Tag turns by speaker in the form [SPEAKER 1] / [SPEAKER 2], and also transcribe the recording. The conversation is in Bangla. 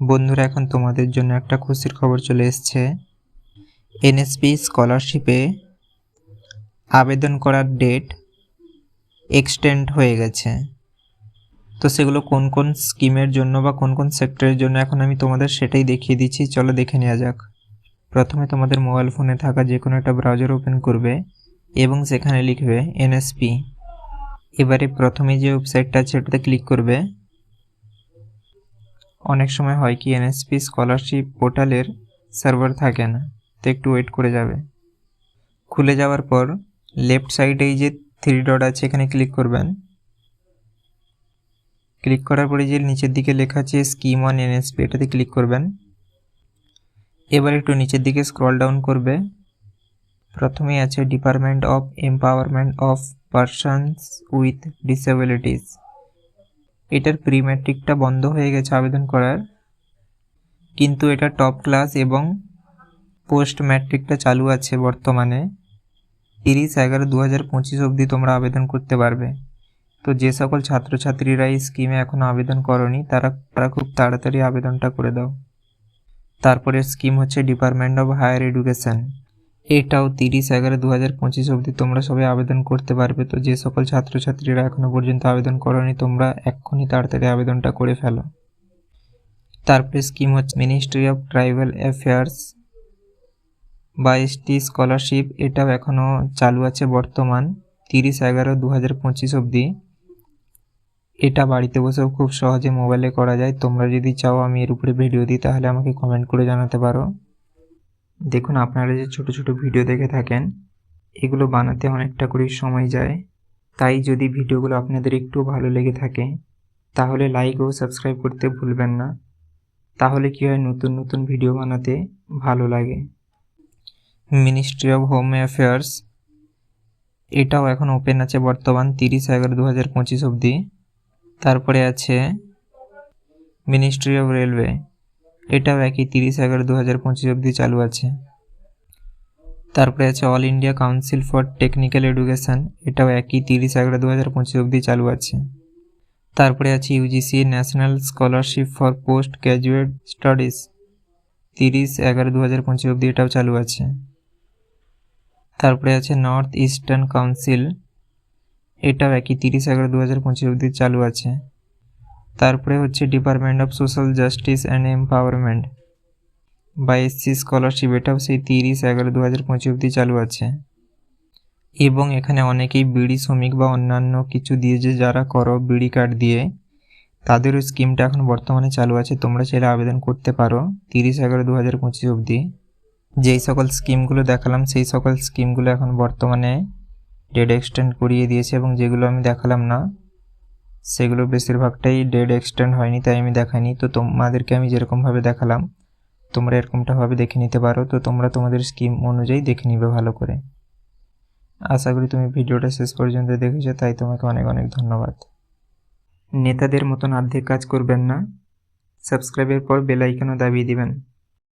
[SPEAKER 1] বন্ধুরা, এখন তোমাদের জন্য একটা খুশির খবর চলে এসছে। এনএসপি স্কলারশিপে আবেদন করার ডেট এক্সটেন্ড হয়ে গেছে। তো সেগুলো কোন কোন স্কিমের জন্য বা কোন কোন সেক্টরের জন্য এখন আমি তোমাদের সেটাই দেখিয়ে দিচ্ছি। চলো দেখে নেওয়া যাক। প্রথমে তোমাদের মোবাইল ফোনে থাকা যে কোনো একটা ব্রাউজার ওপেন করবে এবং সেখানে লিখবে এনএসপি এবারে প্রথমে যে ওয়েবসাইটটা আছে, ওটাতে ক্লিক করবে। অনেক সময় হয় কি এনএসপি স্কলারশিপ পোর্টালের সার্ভার থাকে না, তো একটু ওয়েট করে যাবে। খুলে যাওয়ার পর লেফট সাইডে যে থ্রি ডট আছে, এখানে ক্লিক করবেন। ক্লিক করার পরে যে নিচের দিকে লেখা আছে স্কিম অন এনএসপি এটাতে ক্লিক করবেন। এবার একটু নিচের দিকে স্ক্রল ডাউন করবে। প্রথমেই আছে department of empowerment of persons with disabilities এটার প্রি ম্যাট্রিকটা বন্ধ হয়ে গেছে আবেদন করার। কিন্তু এটা টপ ক্লাস এবং পোস্ট ম্যাট্রিকটা চালু আছে বর্তমানে। তিরিশ এগারো দু হাজার পঁচিশ অবধি তোমরা আবেদন করতে পারবে। তো যে সকল ছাত্রছাত্রীরা এই স্কিমে এখনও আবেদন করনি, তারা তারা খুব তাড়াতাড়ি আবেদনটা করে দাও। তারপরে স্কিম হচ্ছে ডিপার্টমেন্ট অফ হায়ার এডুকেশন এটাও তিরিশ এগারো দু হাজার পঁচিশ অবধি তোমরা সবাই আবেদন করতে পারবে। তো যে সকল ছাত্রছাত্রীরা এখনও পর্যন্ত আবেদন করনি, তোমরা এক্ষুনি তাড়াতাড়ি আবেদনটা করে ফেলো। তারপরে স্কিম হচ্ছে মিনিস্ট্রি অফ ট্রাইবাল অ্যাফেয়ার্স বা এসটি স্কলারশিপ, এটাও এখনও চালু আছে বর্তমান, তিরিশ এগারো দু হাজার পঁচিশ অবধি। এটা বাড়িতে বসেও খুব সহজে মোবাইলে করা যায়। তোমরা যদি চাও আমি এর উপরে ভিডিও দিই, তাহলে আমাকে কমেন্ট করে জানাতে পারো। দেখুন, আপনারা যে ছোট ছোট ভিডিও দেখে থাকেন, এগুলো বানাতে অনেকটা করেই সময় যায়। তাই যদি ভিডিওগুলো আপনাদের একটু ভালো লেগে থাকে, তাহলে লাইক ও সাবস্ক্রাইব করতে ভুলবেন না। তাহলে কি হয়, নতুন নতুন ভিডিও বানাতে ভালো লাগে। মিনিস্ট্রি অফ হোম অ্যাফেয়ার্স এটাও এখন ওপেন আছে বর্তমান তিরিশ এগারো দু হাজার পঁচিশ অবধি। তারপরে আছে মিনিস্ট্রি অফ রেলওয়ে এটাও একই তিরিশ এগারো দু হাজার পঁচিশ অবধি চালু আছে। তারপরে আছে all India council for technical education এটাও একই তিরিশ এগারো দু হাজার পঁচিশ অবধি চালু আছে। তারপরে আছে UGC national scholarship for post graduate studies তিরিশ এগারো দু হাজার পঁচিশ অবধি এটাও চালু আছে। তারপরে আছে নর্থ ইস্টার্ন কাউন্সিল এটাও একই তিরিশ এগারো দু হাজার পঁচিশ অবধি চালু আছে। তারপরে হচ্ছে department of social justice and empowerment বা এসসি স্কলারশিপ এটাও সেই তিরিশ এগারো দু হাজার পঁচিশ অবধি চালু আছে। এবং এখানে অনেকেই বিড়ি শ্রমিক বা অন্যান্য কিছু দিয়ে যে যারা করো বিড়ি কার্ড দিয়ে, তাদেরও স্কিমটা এখন বর্তমানে চালু আছে। তোমরা সেটা আবেদন করতে পারো তিরিশ এগারো দু হাজার পঁচিশ অবধি। যেই সকল স্কিমগুলো দেখালাম, সেই সকল স্কিমগুলো এখন বর্তমানে ডেড এক্সটেন্ড করিয়ে দিয়েছে এবং যেগুলো আমি দেখালাম না সেগুলো বেশিরভাগটাই ডেড এক্সটেন্ড হয়নি, তাই আমি দেখাইনি। তো তোমাদেরকে আমি যেরকমভাবে দেখালাম, তোমরা এরকমটাভাবে দেখে নিতে পারো। তো তোমরা তোমাদের স্কিম অনুযায়ী দেখে নিবে ভালো করে। আশা করি তুমি ভিডিওটা শেষ পর্যন্ত দেখেছ, তাই তোমাকে অনেক অনেক ধন্যবাদ। নেতাদের মতন অর্ধেক কাজ করবেন না। সাবস্ক্রাইবের পর বেল দাবিয়ে দিবেন।